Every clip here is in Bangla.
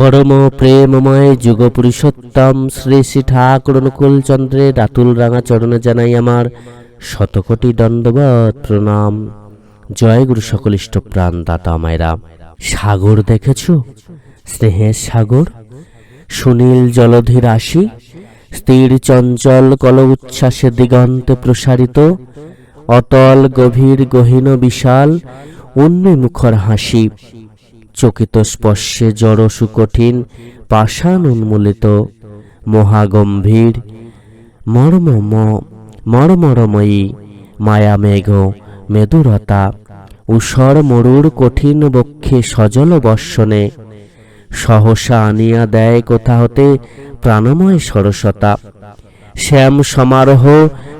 পরম প্রেমময় যুগ পুরুষোত্তম শ্রী শ্রী ঠাকুর অনুকূল চন্দ্রের রাতুল রাঙা চরণে জানাই আমার শতকোটি দণ্ডবত প্রণাম। জয় গুরু সকল ইষ্ট প্রাণ দাতা মায়েরা। সাগর দেখেছ? স্নেহের সাগর? সুনীল জলধি রাশি স্থির চঞ্চল কল উচ্ছ্বাসে দিগন্তে প্রসারিত? অতল গভীর গহীন বিশাল উন্মুখর হাসি। চকিত স্পর্শে জড় সুকঠিন পাষাণ উন্মূলিত মহাগম্ভীর মর্ম মর্মরময়ী মায়া মেঘ মেদুরতা, উষর মরুর কঠিন বক্ষে সজল বর্ষণে, সহসা আনিয়া দেয় কোথা হতে প্রাণময় সরসতা। শ্যাম সমারোহ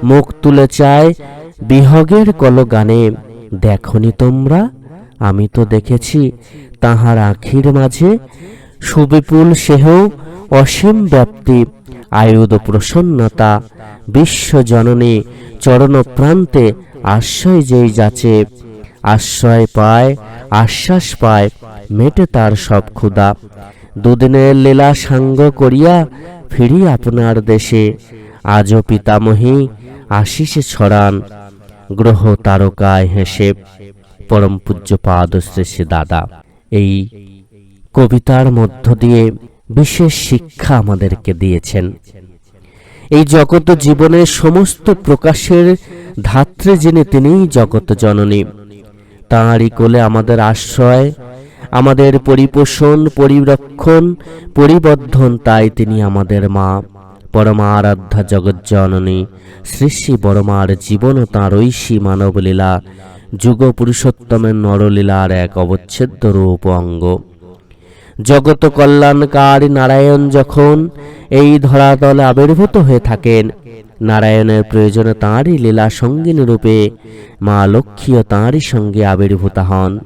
মুখ তুলে চায় বিহগের কলগানে, দেখনি তোমরা? আমি তো দেখেছি তাহার আখির মাঝে সুবিপুল সেহ অসীম ব্যাপ্তি, আয়ুধ প্রসন্নতা বিশ্বজননী চরণ প্রান্তে আশ্রয় যেই যাচে, আশ্রয় পায়, আশ্বাস পায়, মেটে তার সব ক্ষুদা দুদিনের লীলা সাঙ্গ করিয়া ফিরি আপনার দেশে, আজও পিতামহী আশিসে ছড়ান, গ্রহ তারকায় হেসে, পরম পূজ্য পাদ শ্রেষে দাদা। এই কবিতার মধ্য দিয়ে বিশেষ শিক্ষা আমাদেরকে দিয়েছেন। এই জগৎ জীবনের সমস্ত প্রকাশের ধাত্রী যিনি তিনিই জগৎ জননী। তাঁরই কোলে আমাদের আশ্রয়, আমাদের পরিপোষণ, পরিরক্ষণ, পরিবর্ধন তাই তিনি আমাদের মা। পরমা আরাধ্যা জগৎ জননী শ্রী শ্রী বড়মার জীবন তাঁর ঐশী মানবলীলা যুগ পুরুষোত্তমের নরলীলার এক অবচ্ছেদ্য রূপ অঙ্গ। জগত কল্যাণকারী নারায়ণ যখন এই ধরাতলে আবির্ভূত হয়ে থাকেন, নারায়ণের প্রয়োজনে তাঁরই লীলা সঙ্গিনী রূপে মা লক্ষ্মীও তাঁরই সঙ্গে আবির্ভূত হন।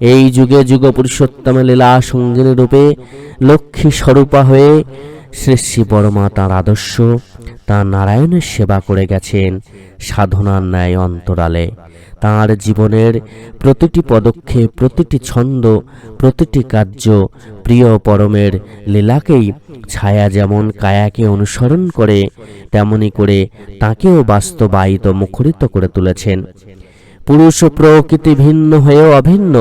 এই যুগে যুগ পুরুষোত্তম লীলা সঙ্গিনী রূপে লক্ষ্মী স্বরূপা হয়ে শ্রী শ্রী বড়মা তাঁর আদর্শ, তাঁর নারায়ণের সেবা করে গেছেন সাধনার ন্যায় অন্তরালে। তাঁর জীবনের প্রতিটি পদক্ষেপ, প্রতিটি ছন্দ, প্রতিটি কার্য প্রিয় পরমের লীলাকেই ছায়া যেমন কায়াকে অনুসরণ করে, তেমনি করে তাকেও বাস্তবায়িত, মুখরিত করে তুলেছেন। পুরুষ প্রকৃতি ভিন্ন হয়েও অভিন্ন,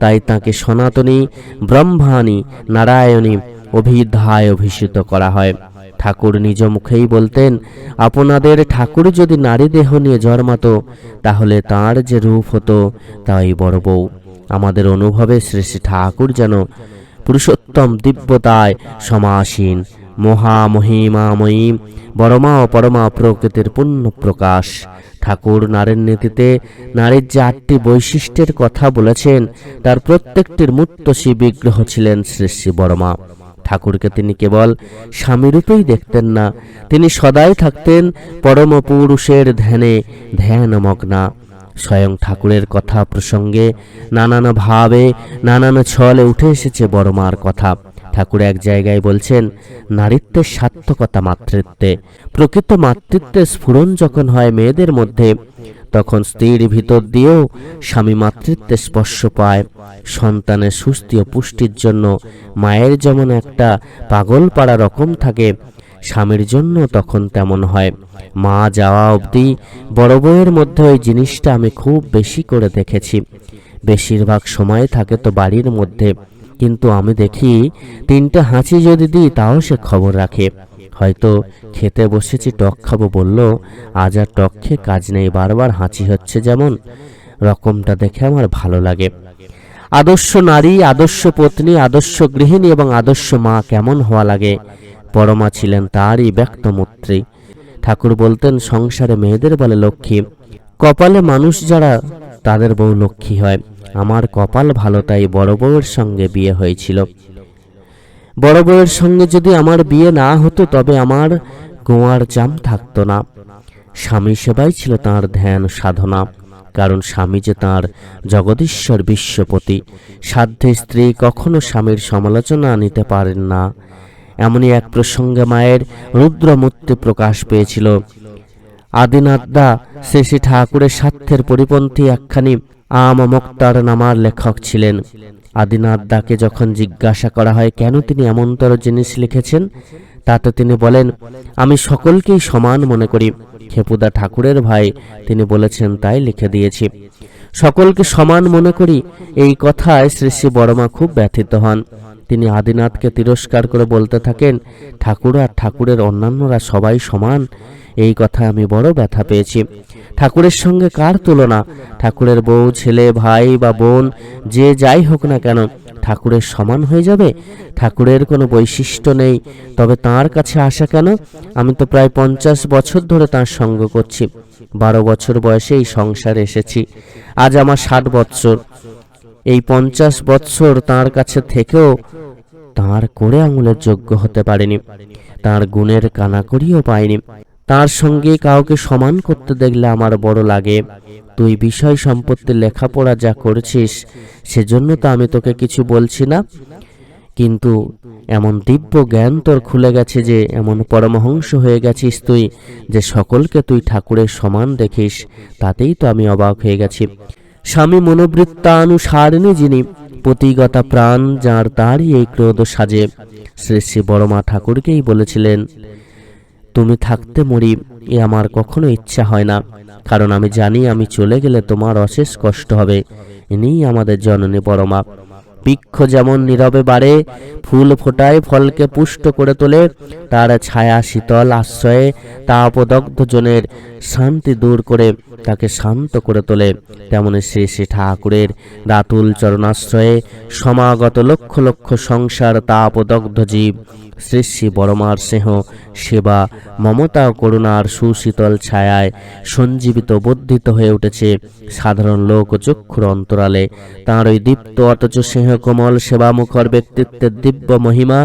তাই তাকে সনাতনী, ব্রহ্মাণী, নারায়ণী অভিধায় অভিষিত করা হয়। ঠাকুর নিজ মুখেই বলতেন, আপনাদের ঠাকুর যদি নারী দেহ নিয়ে জন্মাতো, তাহলে তার যে রূপ হতো, তাই বড় বউ। আমাদের অনুভবে শ্রী শ্রী ঠাকুর যেন পুরুষোত্তম দিব্যতায় সমাসীন, মহামহিমাময়ী বড়মা ও পরমা প্রকৃতির পূর্ণ প্রকাশ। ঠাকুর নারীর নীতিতে নারীর যে আটটি বৈশিষ্ট্যের কথা বলেছেন, তার প্রত্যেকটির মূর্ত শ্রী বিগ্রহ ছিলেন শ্রী শ্রী বড়মা। ঠাকুরকে তিনি কেবল স্বামীরূপেই দেখতেন না, তিনি সদাই থাকতেন পরম পুরুষের ধ্যানে ধ্যানমগ্না। স্বয়ং ঠাকুরের কথা প্রসঙ্গে নানান ভাবে, নানান ছলে উঠে এসেছে বড়মার কথা। ঠাকুর এক জায়গায় বলছেন, নারীত্বের সার্থকতা মাতৃত্বে। প্রকৃত মাতৃত্বের স্ফুরণ যখন হয় মেয়েদের মধ্যে, তখন স্ত্রীর ভিতর দিয়েও স্বামী মাতৃত্বে স্পর্শ পায়। সন্তানের সুস্থি ও পুষ্টির জন্য মায়ের যেমন একটা পাগল পাড়া রকম থাকে, স্বামীর জন্য তখন তেমন হয়। মা যাওয়া অবধি বড় বউয়ের মধ্যে ওই জিনিসটা আমি খুব বেশি করে দেখেছি। বেশিরভাগ সময় থাকে তো বাড়ির মধ্যে। কিন্তু আমি দেখি তিনটা হাঁচি যদি দিই, তাও সে খবর রাখে। হয়তো খেতে বসেছি, টক খাব বলল, আজ আর টক খেয়ে কাজ নেই, বারবার হাঁচি হচ্ছে যেমন। রকমটা দেখে আমার ভালো লাগে। আদর্শ নারী, আদর্শ পত্নী, আদর্শ গৃহিণী এবং আদর্শ মা কেমন হওয়া লাগে? পরমা ছিলেন তারই ব্যক্তমূর্তি ঠাকুর বলতেন, সংসারে মেয়েদের বলে লক্ষ্মী। কপালে মানুষ যারা, তাদের বউ লক্ষ্মী হয়। আমার কপাল ভালো, তাই বড় বউয়ের সঙ্গে বিয়ে হয়েছিল। বড় বউয়ের সঙ্গে যদি আমার বিয়ে না হতো, তবে আমার গোয়ার জাম থাকতো না। স্বামী সেবাই ছিল তার ধ্যান সাধনা, কারণ স্বামী যে তাঁর জগদীশ্বর বিশ্বপতি, সাধ্যে স্ত্রী কখনো স্বামীর সমালোচনা নিতে পারেন না। এমনই এক প্রসঙ্গে মায়ের রুদ্রমূর্তি প্রকাশ পেয়েছিল। আদিনাথদা শ্রী শ্রী ঠাকুরের স্বার্থের পরিপন্থী একখানি আম মুক্তার নামার লেখক ছিলেন। আদিনাথ দাকে যখন জিজ্ঞাসা করা হয়, কেন তিনি এমনতর জিনিস লিখেছেন? তাতে তিনি বলেন, আমি সকলকেই সমান মনে করি। খেপুদা ঠাকুরের ভাই, তিনি বলেছেন, তাই লিখে দিয়েছি। সকলকে সমান মনে করি। এই কথায় শ্রী শ্রী বড়মা খুব ব্যথিত হন। তিনি আদিনাথকে তিরস্কার করে বলতে থাকেন, ঠাকুর আর ঠাকুরের অন্যান্যরা সবাই সমান। এই কথা আমি বড় ব্যথা পেয়েছি। ঠাকুরের সঙ্গে কার তুলনা? ঠাকুরের বউ, ছেলে, ভাই বা বোন, যে যাই হোক না কেন, ঠাকুরের সমান হয়ে যাবে? ঠাকুরের কোনো বৈশিষ্ট্য নেই। তবে তার কাছে আসা কেন? আমি তো প্রায় পঞ্চাশ বছর ধরে তার সঙ্গ করছি। বারো বছর বয়সে এই সংসারে এসেছি। আজ আমার ষাট বৎসর। এই পঞ্চাশ বৎসর তার কাছে থেকেও তার করে আঙুলের যোগ্য হতে পারেনি। তার গুণের কানাকড়িও পায়নি তার সঙ্গে কাউকে সমান করতে দেখলে আমার বড় লাগে। তুই বিষয় সম্পত্তি লেখাপড়া যা করছিস, সেজন্য তো আমি তোকে কিছু বলছি না। কিন্তু এমন দিব্য জ্ঞান তোর খুলে গেছে যে, এমন পরমহংস হয়ে গেছিস তুই যে, সকলকে তুই ঠাকুরের সমান দেখিস, তাতেই তো আমি অবাক হয়ে গেছি। স্বামী মনোবৃত্তানুসারিণী যিনি, পতিগতা প্রাণ যার তারই এই ক্রোধ সাজে, শ্রী শ্রী বড়মা ঠাকুরকেই বলেছিলেন তুমি থাকতে মরি এ আমার কখনো ইচ্ছা হয় না। কারণ আমি জানি আমি চলে গেলে তোমার অশেষ কষ্ট হবে। ইনিই আমাদের জননী পরমা। বৃক্ষ যেমন নীরবে বাড়ে, ফুল ফোটায়, ফলকে পুষ্ট করে তোলে, তার ছায়া শীতল আশ্রয়ে তাপদগ্ধ জনের শান্তি দূর করে তাকে শান্ত করে তোলে। তেমনি শ্রী শ্রী ঠাকুরের রাতুল চরণাশ্রয়ে সমাগত লক্ষ লক্ষ সংসার তাপদগ্ধ জীব শ্রী শ্রী বড়মার স্নেহ, সেবা, মমতা, করুণার সুশীতল ছায়ায় সঞ্জীবিত বর্ধিত হয়ে উঠেছে। সাধারণ লোক চক্ষুর অন্তরালে তাঁর ওই দীপ্ত অথচ স্নেহ কোমল সেবামুখর ব্যক্তিত্বের দিব্য মহিমা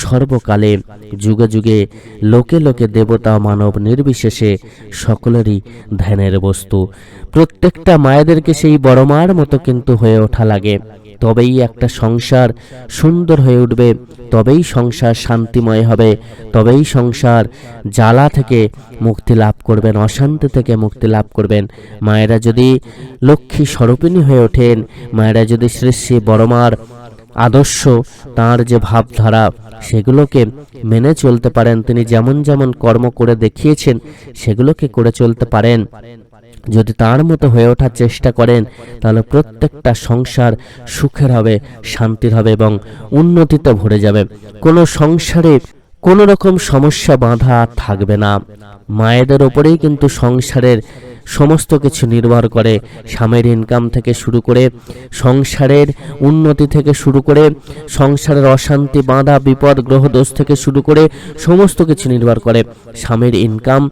সর্বকালে যুগে যুগে লোকে লোকে দেবতা মানব নির্বিশেষে সকলেরই ধ্যানের বস্তু। প্রত্যেকটা মায়েদেরকে সেই বড় মার মতো কিন্তু হয়ে ওঠা লাগে। তবেই একটা সংসার সুন্দর হয়ে উঠবে, তবেই সংসার শান্তিময় হবে, তবেই সংসার জ্বালা থেকে মুক্তি লাভ করবেন, অশান্তি থেকে মুক্তি লাভ করবেন। মায়েরা যদি লক্ষ্মী স্বরূপিণী হয়ে ওঠেন, মায়েরা যদি শ্রী শ্রী বড়মার আদর্শ, তার যে ভাবধারা, সেগুলোকে মেনে চলতে পারেন, তিনি যেমন যেমন কর্ম করে দেখিয়েছেন, সেগুলোকে করে চলতে পারেন। যদি তার মতো হয়ে ওঠার চেষ্টা করেন, তাহলে প্রত্যেকটা সংসার সুখের হবে, শান্তির হবে এবং উন্নতিতে ভরে যাবে। কোনো সংসারে কোনো রকম সমস্যা বাঁধা থাকবে না। মায়েদের ওপরেই কিন্তু সংসারের সমস্ত কিছু নির্ভর করে। স্বামীর ইনকাম থেকে শুরু করে, সংসারের উন্নতি থেকে শুরু করে, সংসারের অশান্তি, বাঁধা, বিপদ, গ্রহদোষ থেকে শুরু করে সমস্ত কিছু নির্ভর করে। স্বামীর ইনকাম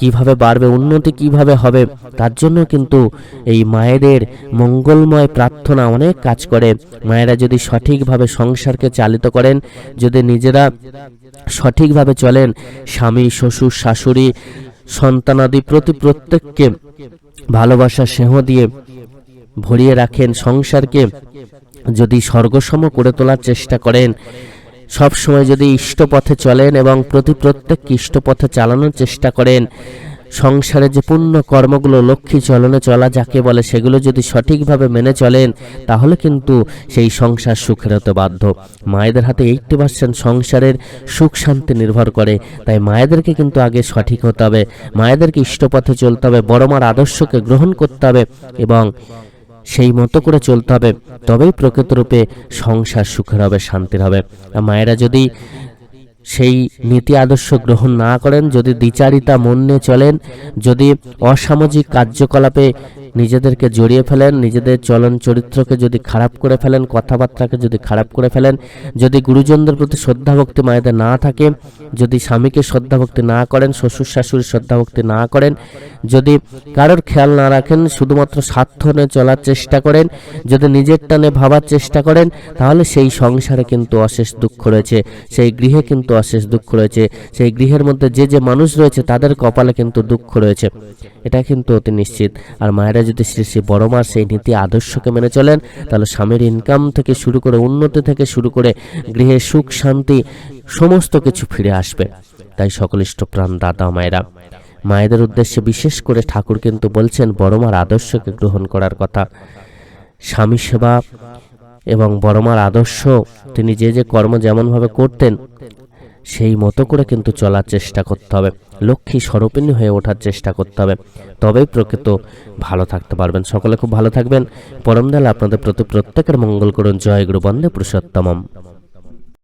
কীভাবে বাড়বে, উন্নতি কীভাবে হবে, তার জন্য কিন্তু এই মায়েদের মঙ্গলময় প্রার্থনা অনেক কাজ করে। মায়েরা যদি সঠিকভাবে সংসারকে চালিত করেন, যদি নিজেরা সঠিকভাবে চলেন, স্বামী, শ্বশুর, শাশুড়ি সন্তানাদি প্রতি প্রত্যেককে ভালোবাসা, স্নেহ দিয়ে ভরিয়ে রাখেন, সংসারকে যদি স্বর্গসম করে তোলার চেষ্টা করেন সব সময় যদি ইষ্টপথে চলেন এবং প্রতি প্রত্যেককে ইষ্টপথে চালানোর চেষ্টা করেন, সংসারে যে পুণ্য কর্মগুলো লক্ষ্মী চলনে চলা যাকে বলে সেগুলো যদি সঠিকভাবে মেনে চলেন, তাহলে কিন্তু সেই সংসার সুখের হতে বাধ্য। মায়েদের হাতে এইটটি পার্সেন্ট সংসারের সুখ শান্তি নির্ভর করে, তাই মায়েদেরকে কিন্তু আগে সঠিক হতে হবে। মায়েদেরকে ইষ্টপথে চলতে হবে, বড় মার আদর্শকে গ্রহণ করতে হবে এবং সেই মতো করে চলতে হবে। তবেই প্রকৃতরূপে সংসার সুখের হবে, শান্তির হবে। মায়েরা যদি সেই নীতি আদর্শ গ্রহণ না করেন, যদি দ্বিচারিতা মন নিয়ে চলেন, যদি অসামাজিক কার্যকলাপে নিজেদেরকে জড়িয়ে ফেলেন, নিজেদের চলন চরিত্রকে যদি খারাপ করে ফেলেন, কথাবার্তাকে যদি খারাপ করে ফেলেন, যদি গুরুজনদের প্রতি শ্রদ্ধা ভক্তি মায়েদের না থাকে, যদি স্বামীকে শ্রদ্ধা ভক্তি না করেন, শ্বশুর শাশুড়ি শ্রদ্ধা ভক্তি না করেন, যদি কারোর খেয়াল না রাখেন, শুধুমাত্র স্বার্থ নিয়ে চলার চেষ্টা করেন, যদি নিজের টানে ভাবার চেষ্টা করেন, তাহলে সেই সংসারে কিন্তু অশেষ দুঃখ রয়েছে, সেই গৃহে কিন্তু অশেষ দুঃখ রয়েছে, সেই গৃহের মধ্যে যে যে মানুষ রয়েছে, তাদের কপালে কিন্তু দুঃখ রয়েছে। এটা কিন্তু অতি নিশ্চিত। আর মায়েরা যদি শ্রী বড় মার সেই নীতি আদর্শকে মেনে চলেন, তাহলে স্বামীর ইনকাম থেকে শুরু করে উন্নতি থেকে শুরু করে গৃহে সুখ, শান্তি সমস্ত কিছু ফিরে আসবে। তাই সকলিষ্ট প্রাণ দাদা মায়েরা, মায়েদের উদ্দেশ্যে বিশেষ করে ঠাকুর কিন্তু বলছেন বড় মার আদর্শকে গ্রহণ করার কথা। স্বামী সেবা এবং বড়মার আদর্শ, তিনি যে যে কর্ম যেমনভাবে করতেন সেই মতো করে কিন্তু চলার চেষ্টা করতে হবে। লক্ষ্মী স্বরূপিণী হয়ে ওঠার চেষ্টা করতে হবে। তবেই প্রকৃত ভালো থাকতে পারবেন। সকলে খুব ভালো থাকবেন। পরমদাল আপনাদের প্রতি প্রত্যেকের মঙ্গল করুন। জয় গুরু বন্দে পুরুষোত্তমম।